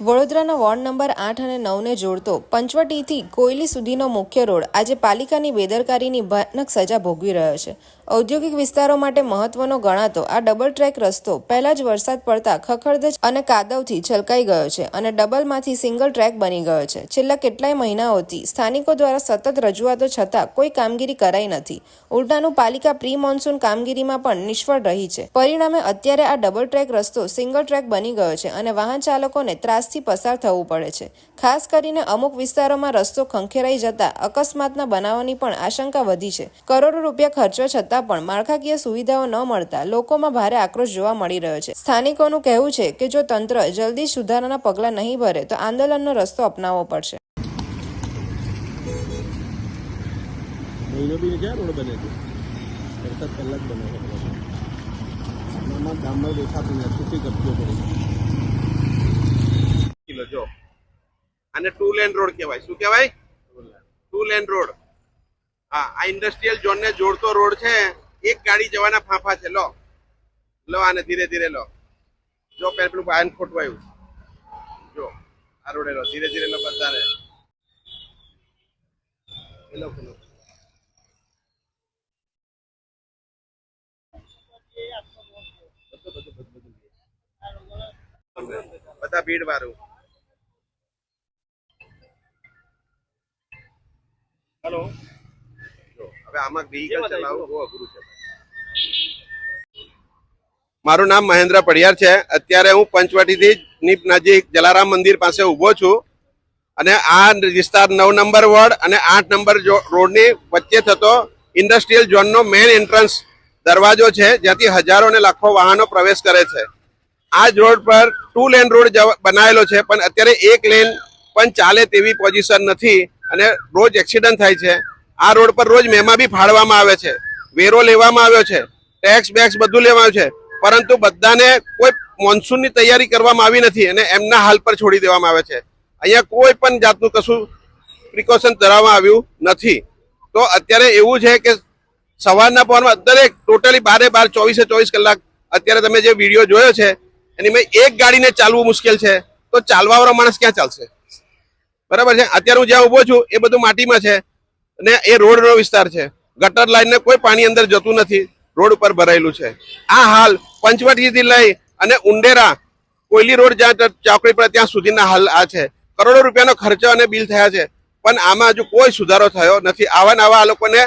વડોદરાના ward number આઠ અને નવને જોડતો પંચવટીથી કોયલી સુધીનો મુખ્ય રોડ આજે પાલિકાની બેદરકારીની ભયાનક સજા ભોગવી રહ્યો છે. ઔદ્યોગિક વિસ્તારો માટે મહત્વનો ગણાતો આ ડબલ ટ્રેક રસ્તો પહેલા જ વરસાદ પડતા ખખડધજ અને કાદવથી છલકાઈ ગયો છે અને ડબલમાંથી સિંગલ ટ્રેક બની ગયો છે. છેલ્લા કેટલાય મહિનાઓથી સ્થાનિકો દ્વારા સતત રજૂઆતો છતાં કોઈ કામગીરી કરાઈ નથી. ઉલટાનું પાલિકા પ્રી મોન્સૂન કામગીરીમાં પણ નિષ્ફળ રહી છે. પરિણામે અત્યારે આ ડબલ ટ્રેક રસ્તો સિંગલ ટ્રેક બની ગયો છે અને વાહન ચાલકોને ત્રાસથી પસાર થવું પડે છે. ખાસ કરીને અમુક વિસ્તારોમાં રસ્તો ખંખેરાઈ જતા અકસ્માતના બનાવોની પણ આશંકા વધી છે. કરોડો રૂપિયા ખર્ચો છતાં પણ માળખાકીય સુવિધાઓ ન મળતા લોકોમાં ભારે આક્રોશ જોવા મળી રહ્યો છે. સ્થાનિકોનું કહેવું છે કે જો તંત્ર જલ્દી સુધારાના પગલાં નહીં ભરે તો આંદોલનનો રસ્તો અપનાવવો પડશે. આને ટુ લેન રોડ કહેવાય. શું કહેવાય? ટુ લેન રોડ હા આ ઇન્ડસ્ટ્રીયલ ઝોન ને જોડતો રોડ છે. એક ગાડી જવાના ફાંફા છે. લો. લો આને ધીરે ધીરે લો. જો પેલું આયન ખોટવાયું. જો આ રોડે લો. ધીરે ધીરે લો એ લો, બધા ભીડ વાળું હલો હવે આમાં vehicle ચલાવવું બહુ અઘરું છે. મારું નામ મહેન્દ્ર પડિયાર છે. અત્યારે હું પંચવટીથી નીપ નજીક જલારામ મંદિર પાસે ઊભો છું અને આ વિસ્તાર નવ નંબર વોર્ડ અને આઠ નંબર રોડની વચ્ચે થતો ઇન્ડસ્ટ્રીયલ ઝોનનો મેઇન એન્ટ્રન્સ દરવાજો છે જ્યાંથી હજારો ને લાખો વાહનો પ્રવેશ કરે છે. આ જ રોડ પર ટુ લેન રોડ બનાવેલો છે પણ અત્યારે એક લેન પણ ચાલે તેવી પોઝિશન નથી અને રોજ એક્સિડન્ટ થાય છે. આ રોડ પર રોજ મેમા બી ફાળવામાં આવે છે. વેરો લેવામાં આવ્યો છે. ટેક્સ બેક્સ બધું લેવામાં આવ્યું છે. પરંતુ બધાને કોઈ મોન્સૂનની તૈયારી કરવામાં આવી નથી અને એમના હાલ પર છોડી દેવામાં આવે છે. અહીંયા કોઈ પણ જાતનું કશું પ્રિકોશન ધરાવવામાં આવ્યું નથી. તો અત્યારે એવું છે કે સવારના પહોરમાં દરેક ટોટલી બારે બાર, ચોવીસે ચોવીસ કલાક અત્યારે તમે જે વીડિયો જોયો છે, એની મેં એક ગાડીને ચાલવું મુશ્કેલ છે. તો ચાલવાવાળો માણસ ક્યાં ચાલશે? બરાબર છે? અત્યારે હું જ્યાં ઊભો છું, એ બધું માટીમાં છે. અને એ રોડનો વિસ્તાર છે. ગટર લાઈનને કોઈ પાણી અંદર જતું નથી. રોડ ઉપર ભરાયેલું છે. આ હાલ પંચવટીથી લઈ અને ઉંડેરા, કોયલી રોડ જ્યાં ચોકડી પર ત્યાં સુધીના હાલ આ છે. કરોડો રૂપિયાનો ખર્ચો અને બિલ થયા છે. પણ આમાં હજુ કોઈ સુધારો થયો નથી. આવા ને આવા આ લોકોને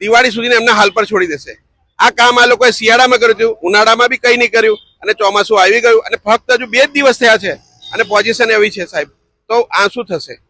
દિવાળી સુધીને એમના હાલ પર છોડી દેશે. આ કામ આ લોકોએ શિયાળામાં કર્યું હતું. ઉનાળામાં બી કંઈ નહીં કર્યું. અને ચોમાસું આવી ગયું. અને ફક્ત હજુ બે જ દિવસ થયા છે. અને પોઝિશન એવી છે સાહેબ. તો આ શું થશે?